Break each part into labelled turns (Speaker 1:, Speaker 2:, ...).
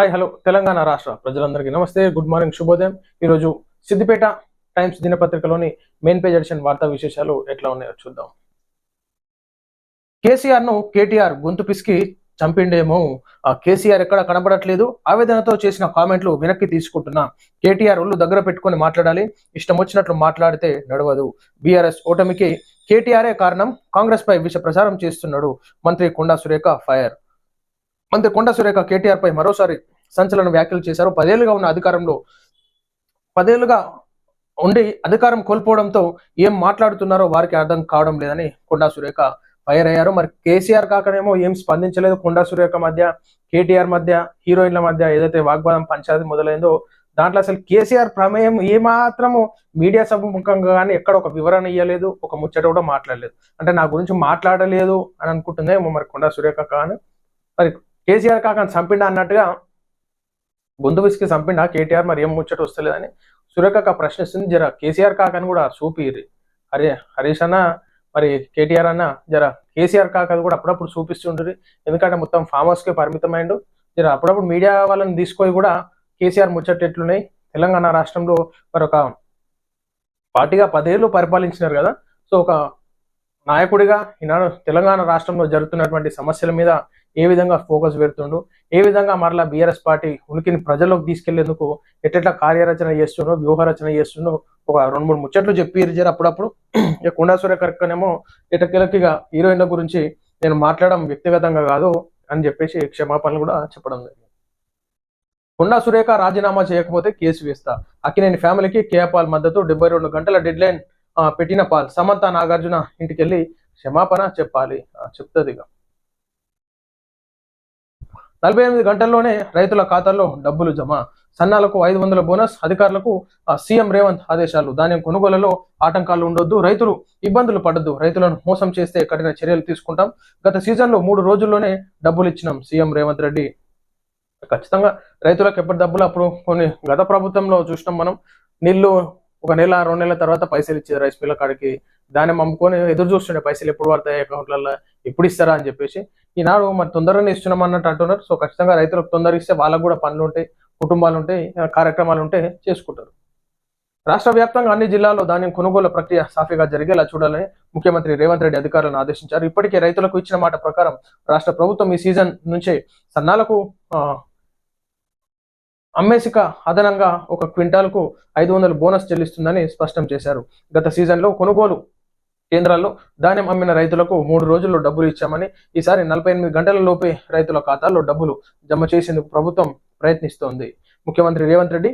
Speaker 1: Hi hello Telangana రాష్ట్ర ప్రజలందరికీ నమస్తే గుడ్ మార్నింగ్ శుభోదయం. ఈరోజు సిద్దిపేట టైమ్స్ దినపత్రికలోని మెయిన్ పేజ్ ఎడిషన్ వార్తా విశేషాలు ఎట్లా ఉన్నాయో చూద్దాం. కేసీఆర్ను కేటీఆర్ గొంతు పిసికి చంపిండేమో. కేసీఆర్ ఎక్కడ కనబడట్లేదు? ఆవేదనతో చేసిన కామెంట్లు వెనక్కి తీసుకుంటున్నా. కేటీఆర్ ఒళ్ళు దగ్గర పెట్టుకొని మాట్లాడాలి. ఇష్టం వచ్చినట్లు మాట్లాడితే నడవదు. బీఆర్ఎస్ ఓటమికి కేటీఆరే కారణం. కాంగ్రెస్ పై విష ప్రచారం చేస్తున్నాడు మంత్రి కొండా సురేఖ ఫైర్ మంత్రి కొండ సురేఖ కేటీఆర్ పై మరోసారి సంచలన వ్యాఖ్యలు చేశారు. పదేళ్ళుగా ఉన్న అధికారంలో పదేళ్ళుగా ఉండి అధికారం కోల్పోవడంతో ఏం మాట్లాడుతున్నారో వారికి అర్థం కావడం లేదని కొండా సురేఖ ఫైర్ అయ్యారు. మరి కేసీఆర్ కాకనేమో ఏం స్పందించలేదు. కొండా సురేఖ మధ్య కేటీఆర్ మధ్య హీరోయిన్ల మధ్య ఏదైతే వాగ్వాదం పంచాయతీ మొదలైందో దాంట్లో అసలు కేసీఆర్ ప్రమేయం ఏమాత్రము మీడియా సభముఖంగా కానీ ఎక్కడ ఒక వివరణ ఇవ్వలేదు ఒక ముచ్చట కూడా మాట్లాడలేదు. అంటే నా గురించి మాట్లాడలేదు అని అనుకుంటుందేమో మరి కొండా సురేఖ కానీ మరి కేసీఆర్ కాక చంపిండా అన్నట్టుగా గొంతు విసికి చంపిండా కేటీఆర్? మరి ఏం ముచ్చట వస్తలేదని సురేఖ ప్రశ్నిస్తుంది. జర కేసీఆర్ కాకని కూడా చూపిరి హరి హరీష్ అన్న మరి కేటీఆర్ అన్న జర కేసీఆర్ కాకది కూడా అప్పుడప్పుడు చూపిస్తుండ్రి ఎందుకంటే మొత్తం ఫామ్ హౌస్ పరిమితమైండు. జర అప్పుడప్పుడు మీడియా వాళ్ళని తీసుకొని కూడా కేసీఆర్ ముచ్చట ఎట్లున్నాయి? తెలంగాణ రాష్ట్రంలో మరి ఒక పార్టీగా పదేళ్ళు పరిపాలించినారు కదా. సో ఒక నాయకుడిగా ఈనాడు తెలంగాణ రాష్ట్రంలో జరుగుతున్నటువంటి సమస్యల మీద ఏ విధంగా ఫోకస్ పెడుతుండు ఏ విధంగా మరలా బీఆర్ఎస్ పార్టీ ఉనికిని ప్రజల్లోకి తీసుకెళ్ళేందుకు ఎట్లా కార్యరచన చేస్తుండో వ్యూహరచన చేస్తుండో ఒక రెండు మూడు ముచ్చట్లు చెప్పి జర అప్పుడప్పుడు. ఇక కొండా సూర్యకర్కనేమో ఇటకిలకిగా హీరోయిన్ల గురించి నేను మాట్లాడడం వ్యక్తిగతంగా కాదు అని చెప్పేసి క్షమాపణలు కూడా చెప్పడం జరిగింది. కొండా సురేఖ రాజీనామా చేయకపోతే కేసు వేస్తా. అక్కినేని ఫ్యామిలీకి కేపాల్ మద్దతు డెబ్బై రెండు గంటల డెడ్ లైన్ పెట్టిన పాల్. సమంత నాగార్జున ఇంటికి వెళ్ళి క్షమాపణ చెప్పాలి. చెప్తుంది ఇక నలభై ఎనిమిది గంటల్లోనే రైతుల ఖాతాల్లో డబ్బులు జమ. సన్నాలకు ఐదు వందల బోనస్ అధికారులకు సీఎం రేవంత్ ఆదేశాలు. ధాన్యం కొనుగోలులో ఆటంకాలు ఉండొద్దు రైతులు ఇబ్బందులు పడద్దు. రైతులను మోసం చేస్తే కఠిన చర్యలు తీసుకుంటాం. గత సీజన్లో మూడు రోజుల్లోనే డబ్బులు ఇచ్చినాం సీఎం రేవంత్ రెడ్డి. ఖచ్చితంగా రైతులకు ఎప్పటి డబ్బులు అప్పుడు కొన్ని గత ప్రభుత్వంలో చూసినాం మనం. నీళ్ళు ఒక నెల రెండు నెలల తర్వాత పైసలు ఇచ్చేది రైస్ మిల్ల కాడికి. దాన్ని అమ్ముకొని ఎదురు చూస్తుండే పైసలు ఎప్పుడు పడతాయి అకౌంట్లలో ఎప్పుడు ఇస్తారా అని చెప్పేసి. ఈనాడు మరి తొందరగానే ఇస్తున్నాం అన్నట్టు అంటున్నారు. సో ఖచ్చితంగా రైతులకు తొందరగా ఇస్తే వాళ్ళకు కూడా పనులు ఉంటాయి కుటుంబాలు ఉంటాయి కార్యక్రమాలు ఉంటాయి చేసుకుంటారు. రాష్ట్ర వ్యాప్తంగా అన్ని జిల్లాల్లో ధాన్యం కొనుగోలు ప్రక్రియ సాఫీగా జరిగేలా చూడాలని ముఖ్యమంత్రి రేవంత్ రెడ్డి అధికారులను ఆదేశించారు. ఇప్పటికే రైతులకు ఇచ్చిన మాట ప్రకారం రాష్ట్ర ప్రభుత్వం ఈ సీజన్ నుంచే సన్నాలకు అమ్మేసిక అదనంగా ఒక క్వింటాల్కు ఐదు వందలు బోనస్ చెల్లిస్తుందని స్పష్టం చేశారు. గత సీజన్లో కొనుగోలు కేంద్రాల్లో ధాన్యం అమ్మిన రైతులకు మూడు రోజుల్లో డబ్బులు ఇచ్చామని ఈసారి నలభై ఎనిమిది గంటల లోపే రైతుల ఖాతాల్లో డబ్బులు జమ చేసేందుకు ప్రభుత్వం ప్రయత్నిస్తోంది. ముఖ్యమంత్రి రేవంత్ రెడ్డి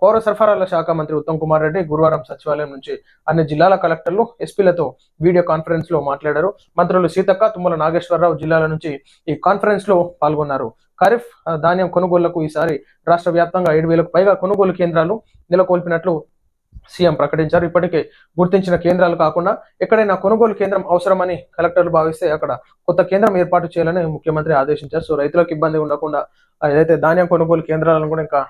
Speaker 1: పౌర సరఫరాల శాఖ మంత్రి ఉత్తమ్ కుమార్ రెడ్డి గురువారం సచివాలయం నుంచి అన్ని జిల్లాల కలెక్టర్లు ఎస్పీలతో వీడియో కాన్ఫరెన్స్లో మాట్లాడారు. మంత్రులు సీతక్క తుమ్మల నాగేశ్వరరావు జిల్లాల నుంచి ఈ కాన్ఫరెన్స్లో పాల్గొన్నారు. ఖరీఫ్ ధాన్యం కొనుగోళ్ళకు ఈసారి రాష్ట్ర వ్యాప్తంగా ఏడు వేలకు పైగా కొనుగోలు కేంద్రాలు నెలకొల్పినట్లు సీఎం ప్రకటించారు. ఇప్పటికే గుర్తించిన కేంద్రాలు కాకుండా ఎక్కడైనా కొనుగోలు కేంద్రం అవసరమని కలెక్టర్లు భావిస్తే అక్కడ కొత్త కేంద్రం ఏర్పాటు చేయాలని ముఖ్యమంత్రి ఆదేశించారు. సో రైతులకు ఇబ్బంది ఉండకుండా ఏదైతే ధాన్యం కొనుగోలు కేంద్రాలను కూడా ఇంకా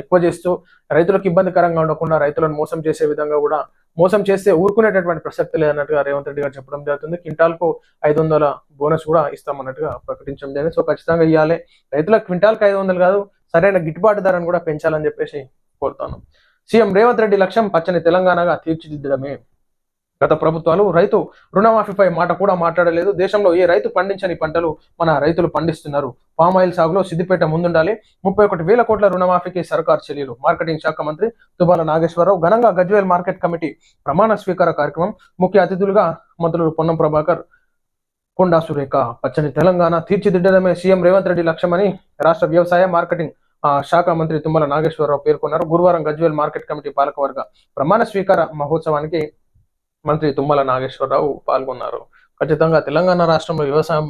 Speaker 1: ఎక్కువ చేస్తూ రైతులకు ఇబ్బందికరంగా ఉండకుండా రైతులను మోసం చేసే విధంగా కూడా మోసం చేస్తే ఊరుకునేటటువంటి ప్రసక్తి లేదన్నట్టుగా రేవంత్ రెడ్డి గారు చెప్పడం జరుగుతుంది. క్వింటాల్కు ఐదు వందల బోనస్ కూడా ఇస్తామన్నట్టుగా ప్రకటించడం జరిగింది. సో ఖచ్చితంగా ఇవ్వాలి రైతులకు క్వింటాల్కి ఐదు వందలు కాదు సరైన గిట్టుబాటు ధరను కూడా పెంచాలని చెప్పేసి కోరుతాను సీఎం రేవంత్ రెడ్డి లక్ష్యం పచ్చని తెలంగాణగా తీర్చిదిద్దడమే. గత ప్రభుత్వాలు రైతు రుణమాఫీపై మాట కూడా మాట్లాడలేదు. దేశంలో ఏ రైతు పండించని పంటలు మన రైతులు పండిస్తున్నారు? పామాయిల్ సాగులో సిద్దిపేట ముందుండాలి. ముప్పై ఒకటి వేల కోట్ల రుణమాఫీకి సర్కార్ చర్యలు. మార్కెటింగ్ శాఖ మంత్రి తుబాల నాగేశ్వరరావు ఘనంగా గజ్వేల్ మార్కెట్ కమిటీ ప్రమాణ స్వీకార కార్యక్రమం ముఖ్య అతిథులుగా మంత్రులు పొన్నం ప్రభాకర్ కొండా సురేఖ. పచ్చని తెలంగాణ తీర్చిదిద్దడమే సీఎం రేవంత్ రెడ్డి లక్ష్యమని రాష్ట్ర వ్యవసాయ మార్కెటింగ్ శాఖ మంత్రి తుమ్మల నాగేశ్వరరావు పేర్కొన్నారు. గురువారం గజ్వేల్ మార్కెట్ కమిటీ పాలకవర్గ ప్రమాణ స్వీకార మహోత్సవానికి మంత్రి తుమ్మల నాగేశ్వరరావు పాల్గొన్నారు. ఖచ్చితంగా తెలంగాణ రాష్ట్రంలో వ్యవసాయం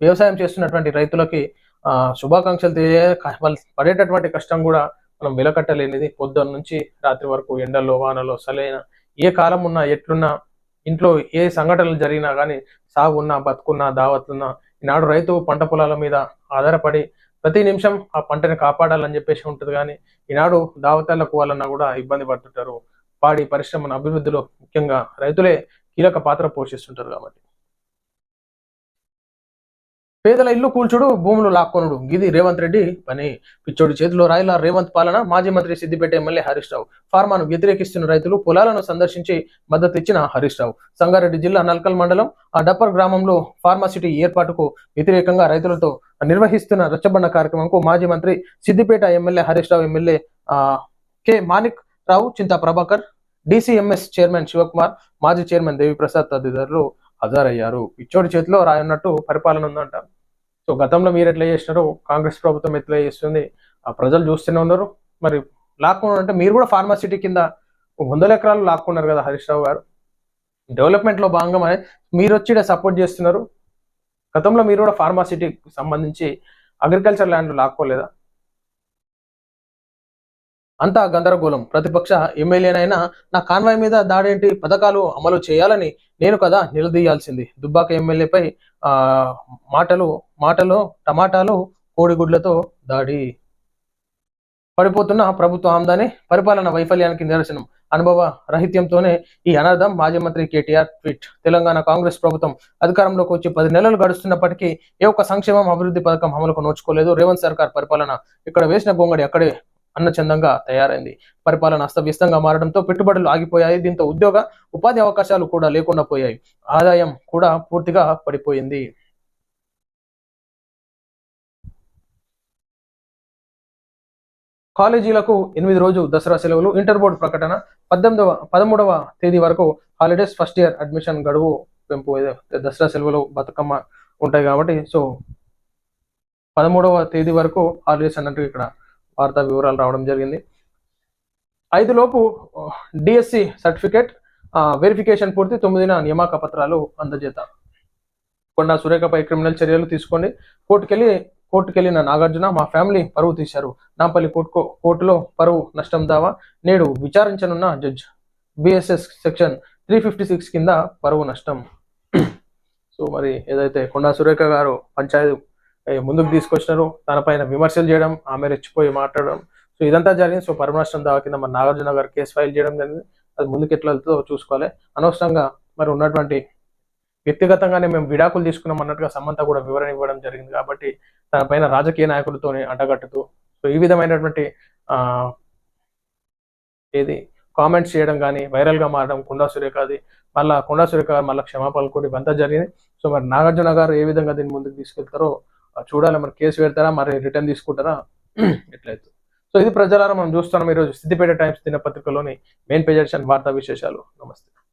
Speaker 1: వ్యవసాయం చేస్తున్నటువంటి రైతులకి ఆ శుభాకాంక్షలు తెలియ వాళ్ళు పడేటటువంటి కష్టం కూడా మనం వెలకట్టలేనిది. పొద్దున్న నుంచి రాత్రి వరకు ఎండల్లో వానలో సలైన ఏ కాలం ఉన్నా ఎట్లున్నా ఇంట్లో ఏ సంఘటనలు జరిగినా కానీ సాగున్నా బతుకున్నా బతుకున్నా దావత్లున్నా ఈనాడు రైతు పంట పొలాల మీద ఆధారపడి ప్రతి నిమిషం ఆ పంటని కాపాడాలని చెప్పేసి ఉంటుంది కానీ ఈనాడు దావతాలకు వాళ్ళన్నా కూడా ఇబ్బంది పడుతుంటారు. పాడి పరిశ్రమను అభివృద్ధిలో ముఖ్యంగా రైతులే కీలక పాత్ర పోషిస్తుంటారు కాబట్టి. పేదల ఇల్లు కూల్చుడు భూములు లాక్కొనుడు. గిది రేవంత్ రెడ్డి పని. పిచ్చోడి చేతిలో రాయిల రేవంత్ పాలన మాజీ మంత్రి సిద్దిపేట ఎమ్మెల్యే హరీష్ రావు. ఫార్మాను వ్యతిరేకిస్తున్న రైతులు పొలాలను సందర్శించి మద్దతు ఇచ్చిన హరీష్ రావు. సంగారెడ్డి జిల్లా నల్కల్ మండలం ఆ డప్పర్ గ్రామంలో ఫార్మాసిటీ ఏర్పాటుకు వ్యతిరేకంగా రైతులతో నిర్వహిస్తున్న రచ్చబండ కార్యక్రమంకు మాజీ మంత్రి Siddipet MLA Harish Rao MLA K. Manik Rao Chinta Prabhakar DCMS chairman Shivakumar మాజీ చైర్మన్ దేవిప్రసాద్ తదితరులు హాజరయ్యారు. పిచ్చోడి చేతిలో రాయన్నట్టు పరిపాలన ఉందంట. సో గతంలో మీరు ఎట్లా చేసినారో కాంగ్రెస్ ప్రభుత్వం ఎట్లా చేస్తుంది ఆ ప్రజలు చూస్తూనే ఉన్నారు. మరి లాక్కున్నారు అంటే మీరు కూడా ఫార్మాసిటీ కింద వందల ఎకరాలు లాక్కున్నారు కదా హరీష్ రావు గారు. డెవలప్మెంట్లో భాగంగా మీరు వచ్చి సపోర్ట్ చేస్తున్నారు. గతంలో మీరు కూడా ఫార్మాసిటీకి సంబంధించి అగ్రికల్చర్ ల్యాండ్ లాక్కోలేదా? అంతా గందరగోళం. ప్రతిపక్ష ఎమ్మెల్యేనైనా నా కాన్వాయ్ మీద దాడేంటి పథకాలు అమలు చేయాలని నేను కదా నిలదీయాల్సింది. దుబ్బాక ఎమ్మెల్యేపై ఆ మాటలు మాటలు టమాటాలు కోడిగుడ్లతో దాడి. పడిపోతున్న ప్రభుత్వ ఆమ్దాని పరిపాలన వైఫల్యానికి నిరసనం అనుభవ రహిత్యంతోనే ఈ అనర్థం మాజీ మంత్రి కేటీఆర్ ట్వీట్. తెలంగాణ కాంగ్రెస్ ప్రభుత్వం అధికారంలోకి వచ్చి పది నెలలు గడుస్తున్నప్పటికీ ఏ ఒక్క సంక్షేమం అభివృద్ధి పథకం అమలుకు నోచుకోలేదు. రేవంత్ సర్కార్ పరిపాలన ఇక్కడ వేసిన గొంగడి అక్కడే అన్నచందంగా తయారైంది. పరిపాలన అస్తవ్యస్తంగా మారడంతో పెట్టుబడులు ఆగిపోయాయి. దీంతో ఉద్యోగ ఉపాధి అవకాశాలు కూడా లేకుండా పోయాయి. ఆదాయం కూడా పూర్తిగా పడిపోయింది. కాలేజీలకు ఎనిమిది రోజు దసరా సెలవులు ఇంటర్ బోర్డు ప్రకటన పద్దెనిమిదవ పదమూడవ తేదీ వరకు హాలిడేస్ ఫస్ట్ ఇయర్ అడ్మిషన్ గడువు పెంపు దసరా సెలవులు బతుకమ్మ ఉంటాయి కాబట్టి సో పదమూడవ తేదీ వరకు హాలిడేస్ అన్నట్టు ఇక్కడ వార్తా వివరాలు రావడం జరిగింది. ఐదు లోపు డిఎస్సి సర్టిఫికేట్ వెరిఫికేషన్ పూర్తి తొమ్మిదిన నియామక పత్రాలు అందజేత కొండా సురేఖపై క్రిమినల్ చర్యలు తీసుకోండి. కోర్టుకెళ్ళి కోర్టుకెళ్ళిన నాగార్జున మా ఫ్యామిలీ పరువు తీశారు. నాంపల్లి కోర్టు కోర్టులో పరువు నష్టం దావా. నేడు విచారించనున్న judge. BSS section three fifty six కింద పరువు నష్టం. సో మరి ఏదైతే కొండా సురేఖ గారు పంచాయతీ ముందుకు తీసుకొచ్చినారు. తన పైన విమర్శలు చేయడం ఆమె రెచ్చిపోయి మాట్లాడడం. సో ఇదంతా జరిగింది. సో పరువు నష్టం దావా కింద మరి నాగార్జున గారు కేసు ఫైల్ చేయడం జరిగింది. అది ముందుకు ఎట్లా వెళ్తుందో చూసుకోవాలి. అనవసరంగా మరి ఉన్నటువంటి వ్యక్తిగతంగానే మేము విడాకులు తీసుకున్నాం అన్నట్టుగా సమంత కూడా వివరణ ఇవ్వడం జరిగింది కాబట్టి తన పైన రాజకీయ నాయకులతో అంటగట్టుతూ సో ఈ విధమైనటువంటి ఏది కామెంట్స్ చేయడం కానీ వైరల్గా మారడం కుండా సురేఖది మళ్ళా కుండా సురేఖ మళ్ళీ క్షమాపణలు కూడా ఇవంతా జరిగింది. సో మరి నాగార్జున గారు ఏ విధంగా దీన్ని ముందుకు తీసుకెళ్తారో చూడాలి మరి కేసు పెడతారా మరి రిటర్న్ తీసుకుంటారా? ఎట్లయితే సో ఇది ప్రజలారా మనం చూస్తున్నాం ఈరోజు సిద్దిపేట టైమ్స్ దినపత్రికలోని మెయిన్ పేజ్ ఎడిషన్ వార్తా విశేషాలు. నమస్తే.